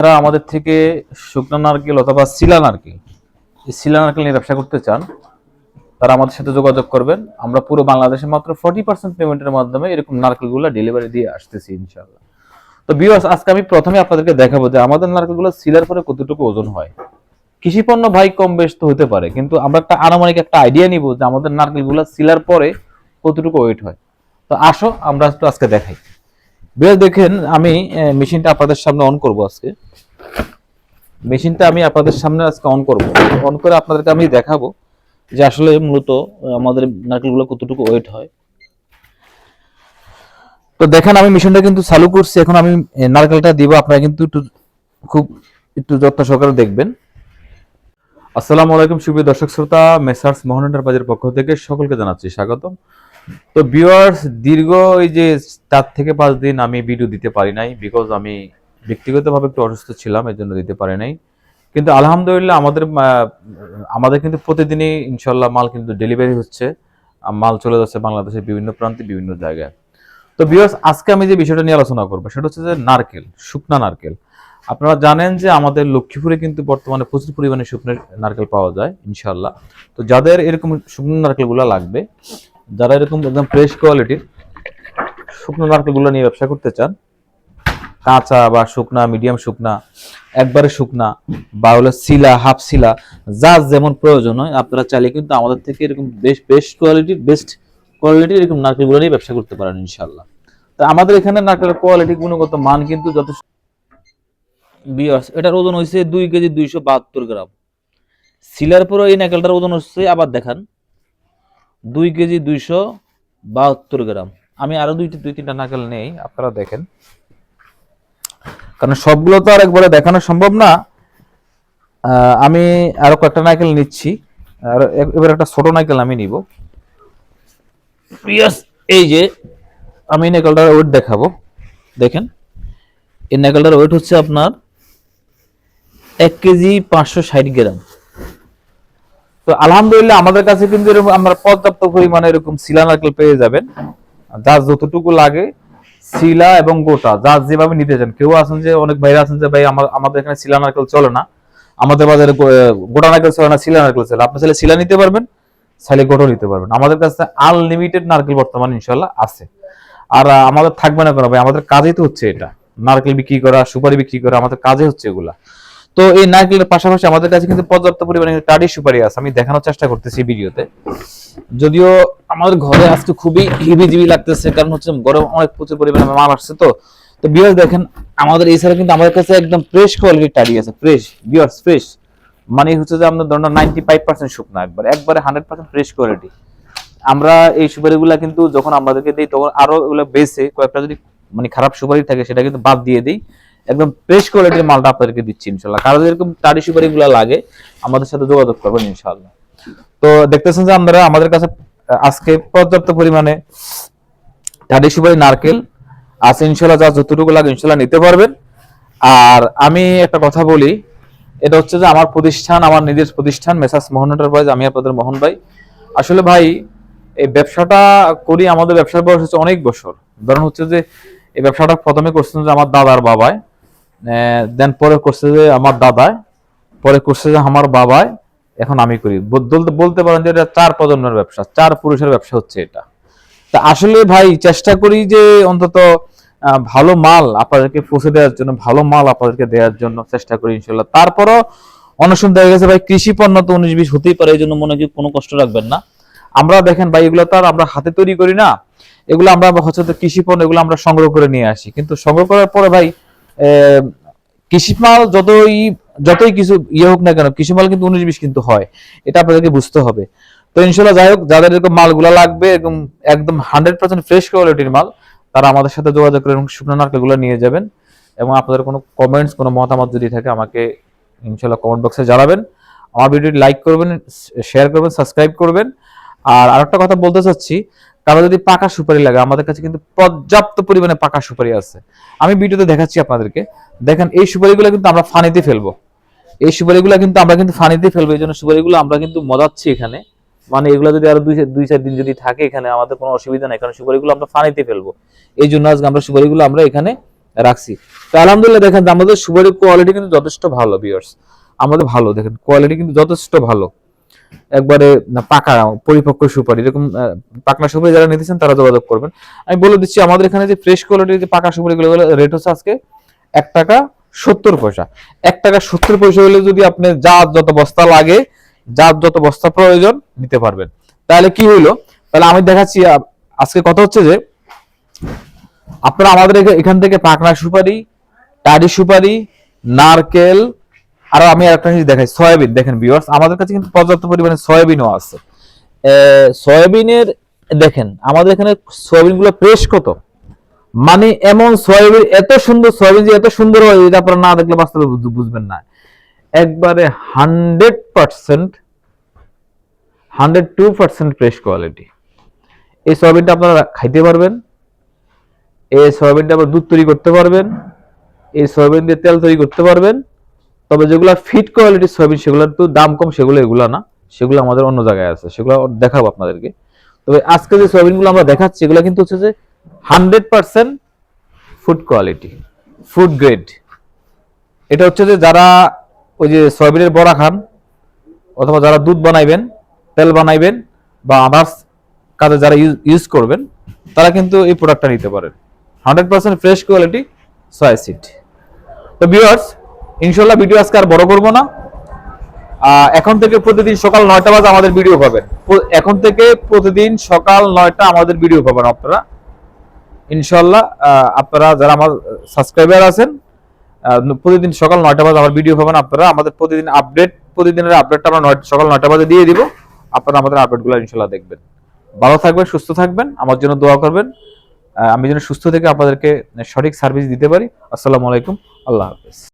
যারা আমাদের থেকে শুকনো নারকেল অথবা শিলা নারকেল, এই শিলা নারকেল নিয়ে ব্যবসা করতে চান, তারা আমাদের সাথে যোগাযোগ করবেন। আমরা পুরো বাংলাদেশে মাত্র ফর্টি পার্সেন্ট পেমেন্টের মাধ্যমে এরকম নারকেলগুলো ডেলিভারি দিয়ে আসতেছি ইনশাল্লাহ তো বিয়ার্স আজকে আমি প্রথমে আপনাদেরকে দেখাবো যে আমাদের নারকেলগুলো শিলার পরে কতটুকু ওজন হয়। কৃষি পণ্য ভাই কম বেশ তো হতে পারে, কিন্তু আমরা একটা আনুমানিক একটা আইডিয়া নিব যে আমাদের নারকেলগুলো শিলার পরে কতটুকু ওয়েট হয়। তো আসো, আমরা আজকে দেখাই। বিয়ার্স দেখেন আমি মেশিনটা আপনাদের সামনে অন করব আজকে। মেশিনটা আমি আপনাদের সামনে আজকে অন করব। অন করে আপনাদেরকে আমি দেখাবো যে আসলে মূলত আমাদের নারকেলগুলো কতটুকু ওয়েট হয়। তো দেখেন, আমি মেশিনটা কিন্তু চালু করছি। এখন আমি নারকেলটা দিব। আপনারা কিন্তু একটু, খুব একটু যত্ন সহকারে দেখবেন। আসসালামু আলাইকুম, সুপ্রিয় দর্শক শ্রোতা, মেসার্স মোহন এন্টারপ্রাইজের পক্ষ থেকে সকলকে জানাচ্ছি স্বাগতম। তো ভিউয়ার্স দীর্ঘ এই যে চার থেকে পাঁচ দিন আমি ভিডিও দিতে পারি নাই বিকজ আমি ব্যক্তিগতভাবে একটু অসুস্থ ছিলাম এর জন্য দিতে পারি নাই। কিন্তু আলহামদুলিল্লাহ আমাদের আমাদের কিন্তু প্রতিদিনই ইনশাল্লাহ মাল কিন্তু ডেলিভারি হচ্ছে। মাল চলে যাচ্ছে বাংলাদেশের বিভিন্ন প্রান্তে, বিভিন্ন জায়গায়। তো ভিউয়ার্স আজকে আমি যে বিষয়টা নিয়ে আলোচনা করব, সেটা হচ্ছে যে নারকেল, শুকনা নারকেল। আপনারা জানেন যে আমাদের লক্ষ্মীপুরে কিন্তু বর্তমানে প্রচুর পরিমাণে শুকনো নারকেল পাওয়া যায় ইনশাল্লাহ তো যাদের এরকম শুকনো নারকেলগুলো লাগবে যারা এরকম একদম ফ্রেশ কোয়ালিটির শুকনো নারকেলগুলো নিয়ে ব্যবসা করতে চান, কাঁচা বা শুকনা মিডিয়াম শুকনা, একবারে শুকনা, বা হলো শিলা হাফ শিলা যার যেমন প্রয়োজন হয়, আপনারা চাইলে কিন্তু আমাদের থেকে এরকম বেশ বেস্ট কোয়ালিটির বেস্ট কোয়ালিটির এরকম নারকেলগুলো নিয়ে ব্যবসা করতে পারেন ইনশাল্লাহ তো আমাদের এখানে নারকেলের কোয়ালিটি গুণগত মান কিন্তু যথেষ্ট। বিয়ার্স, এটার ওজন হয়েছে দুই কেজি দুইশো বাহাত্তর গ্রাম। শিলার পরে এই নারকেলটার ওজন হচ্ছে, আবার দেখান। দুই কেজি দুইশো বাহাত্তর গ্রাম। আমি আরও দুইটি, দুই তিনটা নারকেল নেই, আপনারা দেখেন। কারণ সবগুলো তো আর একবারে দেখানো সম্ভব না। আমি আরও কয়েকটা নারকেল নিচ্ছি। আর এবার একটা ছোট নারকেল আমি নিব। এই যে আমি এই ওয়েট দেখাবো। দেখেন, এই নারকেলটার ওয়েট হচ্ছে আপনার এক কেজি পাঁচশো ষাট গ্রাম। তো আলহামদুলিল্লাহ আমাদের কাছে কিন্তু এরকম আমরা পর্যাপ্ত পরিমাণে এরকম শিলা নারকেল পেয়ে যাবেন। যার যতটুকু লাগে শিলা এবং গোটা যার যেভাবে নিতে চান। কেউ আছেন যে, অনেক ভাইরা আছেন যে, ভাই আমাদের এখানে শিলা নারকেল চলে না। আমাদের বাজারে গোটা নারকেল চলে না, শিলা নারকেল চলে আপনি শিলা নিতে পারবেন, চাইলে গোটা নিতে পারবেন। আমাদের কাছে আনলিমিটেড নারকেল বর্তমানে ইনশাল্লাহ আছে। আর আমাদের থাকবে না কেন ভাই, আমাদের কাজই তো হচ্ছে এটা। নারকেল বিক্রি করা, সুপারি বিক্রি করা, আমাদের কাজে হচ্ছে এগুলা। তো এই নারকেলের পাশাপাশি আমাদের কাছে কিন্তু পর্যাপ্ত পরিমাণে টাডি সুপারি আছে। আমি দেখানোর চেষ্টা করতেছি ভিডিওতে। যদিও আমাদের ঘরে আজকে খুবই হিবিজিবি লাগতেছে, কারণ হচ্ছে গরম অনেক প্রচুর পরিমাণে মাল আসছে তো। তো বিয়ার্স দেখেন, আমাদের এছাড়া কিন্তু আমাদের কাছে একদম ফ্রেশ কোয়ালিটির টাডি আছে ফ্রেশ বিয়ার্স ফ্রেশ মানে হচ্ছে যে আপনার ধরুন নাইনটি ফাইভ পার্সেন্ট শুকনো একবার, একবারে হান্ড্রেড পার্সেন্ট ফ্রেশ কোয়ালিটি আমরা এই সুপারিগুলা কিন্তু যখন আমাদেরকে দিই, তখন আরও এগুলো বেসে কয়েকটা যদি মানে খারাপ সুপারি থাকে, সেটা কিন্তু বাদ দিয়ে দিই। একদম ফ্রেশ কোয়ালিটির মালটা আপনাদেরকে দিচ্ছি ইনশাল্লাহ কারও এরকম টাড়ি সুপারি গুলা লাগে আমাদের সাথে যোগাযোগ করবেন ইনশাল্লাহ তো দেখতেছেন যে আমরা আমাদের কাছে আজকে পর্যাপ্ত পরিমাণে টাড়ি সুপারি নারকেল আছে ইনশাল্লাহ যা যতটুকু লাগে ইনশাল্লাহ নিতে পারবেন। আর আমি একটা কথা বলি এটা হচ্ছে যে আমার প্রতিষ্ঠান আমার নিজের প্রতিষ্ঠান মেসাস মোহন এন্টারপ্রাইজ আমি আপনাদের মোহন ভাই। আসলে ভাই এই ব্যবসাটা করি আমাদের ব্যবসার বয়স হচ্ছে অনেক বছর। ধরুন হচ্ছে যে এই ব্যবসাটা প্রথমে করছেন যে আমার দাদার বাবায়। দেন পরে করছে যে আমার দাদায় পরে করছে যে আমার বাবায় এখন আমি করি। বলতে পারেন যে এটা চার প্রজন্মের ব্যবসা, চার পুরুষের ব্যবসা হচ্ছে এটা। তা আসলে ভাই, চেষ্টা করি যে অন্তত ভালো মাল আপনাদেরকে পৌঁছে দেওয়ার জন্য, ভালো মাল আপনাদেরকে দেওয়ার জন্য চেষ্টা করি ইনশাল্লাহ। তারপরও অনেক সময় দেখা গেছে ভাই, কৃষি পণ্য তো উনিশ বিশ হতেই পারে, এই জন্য মনে হয় কোনো কষ্ট রাখবেন না। আমরা দেখেন ভাই, এগুলো তো আর আমরা হাতে তৈরি করি না। এগুলো আমরা হচ্ছে কৃষি পণ্য, এগুলো আমরা সংগ্রহ করে নিয়ে আসি। কিন্তু সংগ্রহ করার পরে ভাই কৃষি মাল যতই যতই কিছু ইয়ে হোক না কেন কৃষি মাল কিন্তু উনিশ বিশ কিন্তু হয়। এটা আপনাদেরকে বুঝতে হবে। তো ইনশাল্লাহ যাই হোক, যাদের এরকম মালগুলো লাগবে, এরকম, একদম হান্ড্রেড পার্সেন্ট ফ্রেশ কোয়ালিটির মাল, তারা আমাদের সাথে যোগাযোগ করে এবং শুকনো নারকেলগুলো নিয়ে যাবেন। এবং আপনাদের কোনো কমেন্টস কোনো মতামত যদি থাকে, আমাকে ইনশাল্লাহ কমেন্ট বক্সে জানাবেন। আমার ভিডিওটি লাইক করবেন শেয়ার করবেন সাবস্ক্রাইব করবেন। আর আরেকটা কথা বলতে চাচ্ছি, কারও যদি পাকা সুপারি লাগে, আমাদের কাছে কিন্তু পর্যাপ্ত পরিমাণে পাকা সুপারি আছে। আমি ভিডিওতে দেখাচ্ছি আপনাদেরকে। দেখেন, এই সুপারিগুলো কিন্তু আমরা ফানিতে ফেলব। এই সুপারিগুলো কিন্তু আমরা কিন্তু ফানিতে ফেলব, এই জন্য সুপারিগুলো আমরা কিন্তু মজাচ্ছি এখানে। মানে এগুলো যদি আরও দুই দুই চার দিন যদি থাকে এখানে, আমাদের কোনো অসুবিধা নাই, কারণ সুপারিগুলো আমরা ফানিতে ফেলব। এই জন্য আজকে আমরা সুপারিগুলো আমরা এখানে রাখছি। তো আলহামদুলিল্লাহ, দেখেন, আমাদের সুপারির কোয়ালিটি কিন্তু যথেষ্ট ভালো বিয়ার্স আমাদের ভালো, দেখেন কোয়ালিটি কিন্তু যথেষ্ট ভালো। একবারে পাকা, পরিপক্ক সুপারি। এরকম পাকনা সুপারি যারা নিতেছেন, তারা যোগাযোগ করবেন। আমি বলে দিচ্ছি, আমাদের এখানে যে ফ্রেশ কোয়ালিটির যে পাকা সুপারিগুলো রেট হচ্ছে আজকে এক টাকা সত্তর পয়সা। এক টাকা সত্তর পয়সা হলে যদি আপনি যা যত বস্তা লাগে যার যত বস্তা প্রয়োজন, নিতে পারবেন। তাহলে কি হইল? তাহলে আমি দেখাচ্ছি আজকে কথা হচ্ছে যে, আপনারা আমাদের এখা- এখান থেকে পাকনা সুপারি টাডি সুপারি, নারকেল আর আমি একটা জিনিস দেখাই, সয়াবিন। দেখেন ভিউয়ার্স আমাদের কাছে কিন্তু পর্যাপ্ত পরিমাণে সয়াবিনও আছে। সয়াবিনের, দেখেন, আমাদের এখানে সয়াবিনগুলো ফ্রেশ কত? মানে এমন সয়াবিন, এত সুন্দর সয়াবিন যে এত সুন্দর হয়, এটা আপনারা না দেখলে বাস্তবে বুঝ- বুঝবেন না। একবারে hundred percent hundred two percent fresh quality এই সয়াবিনটা আপনারা খাইতে পারবেন, এই সয়াবিনটা আবার দুধ তৈরি করতে পারবেন, এই সয়াবিন দিয়ে তেল তৈরি করতে পারবেন তবে যেগুলো ফিট কোয়ালিটির সয়াবিন, সেগুলোর তো দাম কম, সেগুলো এগুলো না। সেগুলো আমাদের অন্য জায়গায় আছে। সেগুলো দেখাবো আপনাদেরকে। তবে আজকে যে সয়াবিনগুলো আমরা দেখাচ্ছি, এগুলো কিন্তু হচ্ছে যে hundred percent food quality food grade এটা হচ্ছে যে যারা ওই যে সয়াবিনের বড়া খান, অথবা যারা দুধ বানাইবেন, তেল বানাইবেন, বা আদার্স কাজে যারা ইউজ করবেন, তারা কিন্তু এই প্রোডাক্টটা নিতে পারেন। Hundred percent fresh quality soya seed তো ভিউয়ার্স ইনশাল্লাহ ভিডিও আজকে আর বড় করব না। এখন থেকে প্রতিদিন সকাল নয়টা বাজে আমাদের ভিডিও পাবেন। এখন থেকে প্রতিদিন সকাল নয়টা আমাদের ভিডিও পাবেন আপনারা। ইনশাল্লাহ আপনারা যারা আমার সাবস্ক্রাইবার আছেন প্রতিদিন সকাল নয়টা বাজে আমার ভিডিও পাবেন আপনারা। আমাদের প্রতিদিন আপডেট প্রতিদিনের আপডেটটা আমরা সকাল নয়টা বাজে দিয়ে দিব। আপনারা আমাদের আপডেটগুলো ইনশাল্লাহ দেখবেন। ভালো থাকবেন, সুস্থ থাকবেন, আমার জন্য দোয়া করবেন। আমি যেন সুস্থ থেকে আপনাদেরকে সঠিক সার্ভিস দিতে পারি। আসসালামু আলাইকুম, আল্লাহ হাফেজ।